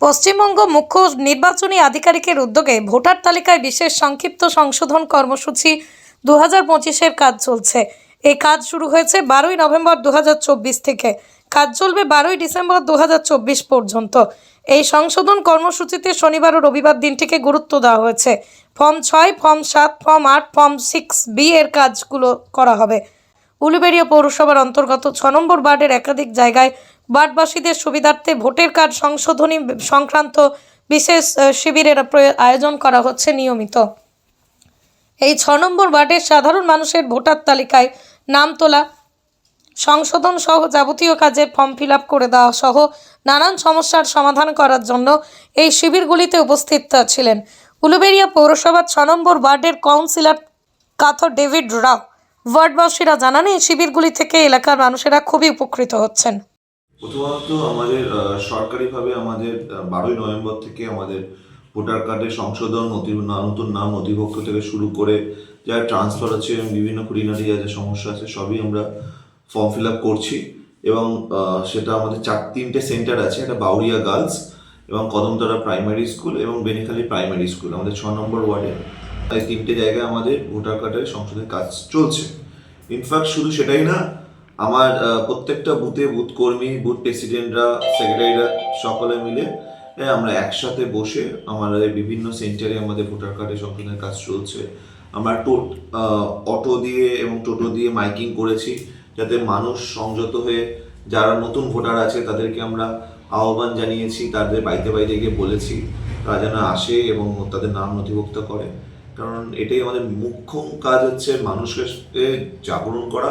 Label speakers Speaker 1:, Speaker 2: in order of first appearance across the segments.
Speaker 1: পশ্চিমবঙ্গ মুখ্য নির্বাচনী আধিকারিকের উদ্যোগে ভোটার তালিকায় বিশেষ সংক্ষিপ্ত সংশোধন কর্মসূচি দু হাজার পঁচিশের কাজ চলছে। এই কাজ শুরু হয়েছে বারোই নভেম্বর দু হাজার চব্বিশ থেকে। কাজ চলবে বারোই ডিসেম্বর দু হাজার চব্বিশ পর্যন্ত। এই সংশোধন কর্মসূচিতে শনিবার ও রবিবার দিনটিকে গুরুত্ব দেওয়া হয়েছে। ফর্ম ছয়, ফর্ম সাত, ফর্ম আট, ফর্ম সিক্স, বি এর কাজগুলো করা হবে। উলুবেড়িয়া পৌরসভার অন্তর্গত ছ নম্বর ওয়ার্ডের একাধিক জায়গায় ওয়ার্ডবাসীদের সুবিধার্থে ভোটের কার্ড সংশোধনী সংক্রান্ত বিশেষ শিবিরের আয়োজন করা হচ্ছে নিয়মিত। এই ছ নম্বর ওয়ার্ডের সাধারণ মানুষের ভোটার তালিকায় নাম তোলা, সংশোধন সহ যাবতীয় কাজে ফর্ম ফিল করে দেওয়া সহ নানান সমস্যার সমাধান করার জন্য এই শিবিরগুলিতে উপস্থিত ছিলেন। উলুবেড়িয়া পৌরসভার ছ নম্বর ওয়ার্ডের কাউন্সিলর কাথর ডেভিড রাও। ওয়ার্ডবাসীরা জানান, এই শিবিরগুলি থেকে এলাকার মানুষেরা খুবই উপকৃত হচ্ছেন।
Speaker 2: প্রথমত আমাদের সরকারিভাবে আমাদের বারোই নভেম্বর থেকে আমাদের ভোটার কার্ডের সংশোধন নথি নতুন নাম নথিভুক্ত থেকে শুরু করে যা ট্রান্সফার আছে এবং বিভিন্ন খুঁটিনাটি যা যা সমস্যা আছে, সবই আমরা ফর্ম ফিল আপ করছি। এবং সেটা আমাদের চার, তিনটে সেন্টার আছে, একটা বাউরিয়া গার্লস এবং কদমতলা প্রাইমারি স্কুল এবং বেনিখালি প্রাইমারি স্কুল আমাদের ছ নম্বর ওয়ার্ডে এই তিনটে জায়গায় আমাদের ভোটার কার্ডের সংশোধনের কাজ চলছে। ইনফ্যাক্ট শুধু সেটাই না, আমার প্রত্যেকটা বুথে বুথ কর্মী, বুথ প্রেসিডেন্টরা, সেক্রেটারিরা সকলে মিলে আমরা একসাথে বসে আমাদের বিভিন্ন সেন্টারে আমাদের ভোটার কার্ডের সংশোধনের কাজ চলছে। আমরা টোট অটো দিয়ে এবং টোটো দিয়ে মাইকিং করেছি যাতে মানুষ সংযত হয়ে, যারা নতুন ভোটার আছে তাদেরকে আমরা আহ্বান জানিয়েছি, তাদের বাড়িতে বাড়িতে গিয়ে বলেছি, তারা যেন আসে এবং তাদের নাম নথিভুক্ত করে। কারণ এটাই আমাদের মুখ্য কাজ হচ্ছে মানুষকে জাগরণ করা,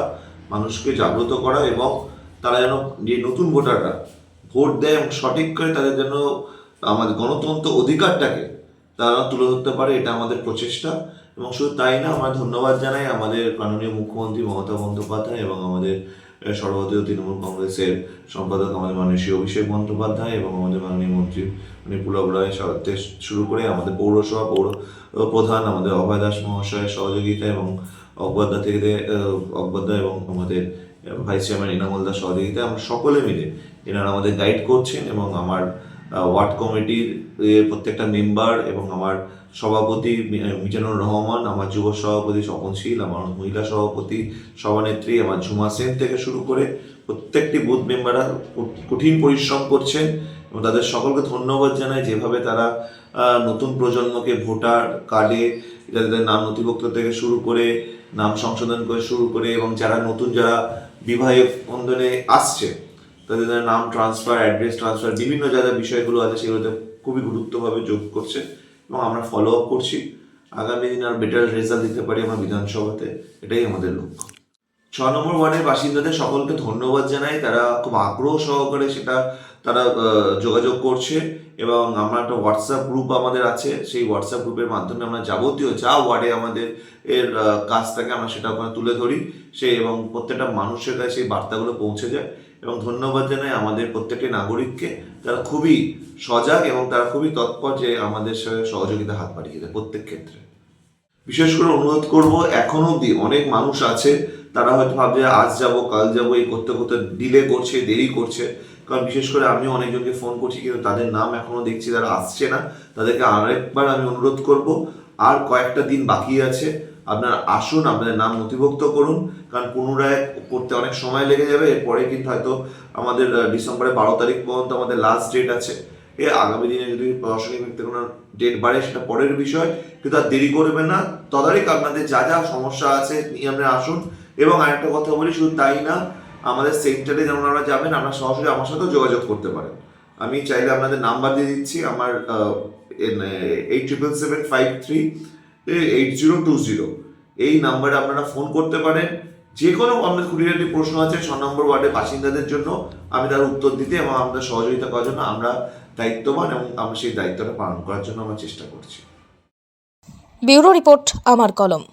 Speaker 2: মানুষকে জাগ্রত করা এবং তারা যেন যে নতুন ভোটাররা ভোট দেয় এবং সঠিক করে তাদের যেন আমাদের গণতন্ত্র অধিকারটাকে তারা তুলে ধরতে পারে, এটা আমাদের প্রচেষ্টা এবং শুধু তাই না, আমরা ধন্যবাদ জানাই আমাদের মাননীয় মুখ্যমন্ত্রী মমতা বন্দ্যোপাধ্যায় এবং আমাদের সর্বভারতীয় তৃণমূল কংগ্রেসের সম্পাদক আমাদের মাননীয় অভিষেক বন্দ্যোপাধ্যায় এবং আমাদের মাননীয় মন্ত্রী মানে পুলব রায় শুরু করে আমাদের পৌরসভা, পৌর প্রধান আমাদের অভয় দাস মহাশয়ের সহযোগিতা এবং অকবরদা থেকে অকবরদা এবং আমাদের ভাইস চেয়ারম্যান ইনামুল দাস সহযোগিতা আমরা সকলে মিলে, এনারা আমাদের গাইড করছেন এবং আমার ওয়ার্ড কমিটির প্রত্যেকটা মেম্বার এবং আমার সভাপতি মিজানুর রহমান, আমার যুব সভাপতি স্বপনশীল আমার মহিলা সভাপতি, সভানেত্রী, আমার ঝুমা সেন থেকে শুরু করে প্রত্যেকটি বুথ মেম্বাররা কঠিন পরিশ্রম করছেন এবং তাদের সকলকে ধন্যবাদ জানাই যেভাবে তারা নতুন প্রজন্মকে ভোটার কার্ডে যাদের নাম নথিভুক্ত থেকে শুরু করে, নাম সংশোধন করে শুরু করে এবং যারা নতুন, যারা বিবাহের বন্ধনে আসছে তাদের নাম ট্রান্সফার অ্যাড্রেস ট্রান্সফার বিভিন্ন যা যা বিষয়গুলো আছে সেগুলোতে খুবই গুরুত্বভাবে যোগ করছে এবং আমরা ফলো আপ করছি। আগামী দিন আর বেটার রেজাল্ট দিতে পারি আমার বিধানসভাতে, এটাই আমাদের লক্ষ্য। ছ নম্বর ওয়ার্ডের বাসিন্দাদের সকলকে ধন্যবাদ জানাই, তারা খুব আগ্রহ সহকারে সেটা তারা যোগাযোগ করছে এবং আমরা একটা হোয়াটসঅ্যাপ গ্রুপ আমাদের আছে, সেই হোয়াটসঅ্যাপ গ্রুপের মাধ্যমে আমরা যাবতীয় যা ওয়ার্ডে আমাদের এর কাজ থাকে আমরা সেটা ওখানে তুলে ধরি। সেই এবং প্রত্যেকটা মানুষের কাছে সেই বার্তাগুলো পৌঁছে যায়। এবং ধন্যবাদ জানাই আমাদের প্রত্যেকটি নাগরিককে। তারা খুবই সজাগ এবং তারা খুবই তৎপর যে আমাদের সঙ্গে সহযোগিতা হাত বাড়িয়ে দেয় প্রত্যেক ক্ষেত্রে। বিশেষ করে অনুরোধ করব, এখন অবধি অনেক মানুষ আছে, তারা হয়তো ভাবছে আজ যাব, কাল যাব, এই করতে করতে ডিলে করছে, দেরি করছে। কারণ বিশেষ করে আমিও অনেকজনকে ফোন করছি, কিন্তু তাদের নাম এখনও দেখছি, তারা আসছে না। তাদেরকে আরেকবার আমি অনুরোধ করব, আর কয়েকটা দিন বাকি আছে। আপনারা আসুন, আপনাদের নাম নথিভুক্ত করুন, কারণ পুনরায় করতে অনেক সময় লেগে যাবে। এরপরে কিন্তু হয়তো আমাদের ডিসেম্বরের বারো তারিখ পর্যন্ত আমাদের লাস্ট ডেট আছে। এ আগামী দিনে যদি প্রশাসনিক ভিত্তিতে কোনো ডেট বাড়ে, সেটা পরের বিষয়। কিন্তু আর দেরি করবে না। তদারকি আপনাদের যা যা সমস্যা আছে নিয়ে আপনারা আসুন। এবং আরেকটা কথা বলি, শুধু তাই না, আমাদের সেন্টারে যেমন আপনারা যাবেন, আপনারা সরাসরি আমার সাথেও যোগাযোগ করতে পারেন। আমি চাইলে আপনাদের নাম্বার দিয়ে দিচ্ছি, আমার eight triple seven five three eight zero two zero এই নাম্বারে আপনারা ফোন করতে পারেন। যে কোনো আপনার খুঁটিনাটি প্রশ্ন আছে, ছ নম্বর ওয়ার্ডের বাসিন্দাদের জন্য আমি তার উত্তর দিতে এবং আমাদের সহযোগিতা করার জন্য আমরা দায়িত্ববান এবং আমরা সেই দায়িত্বটা পালন করার জন্য আমরা চেষ্টা করছি।
Speaker 1: ব্যুরো রিপোর্ট, আমার কলম।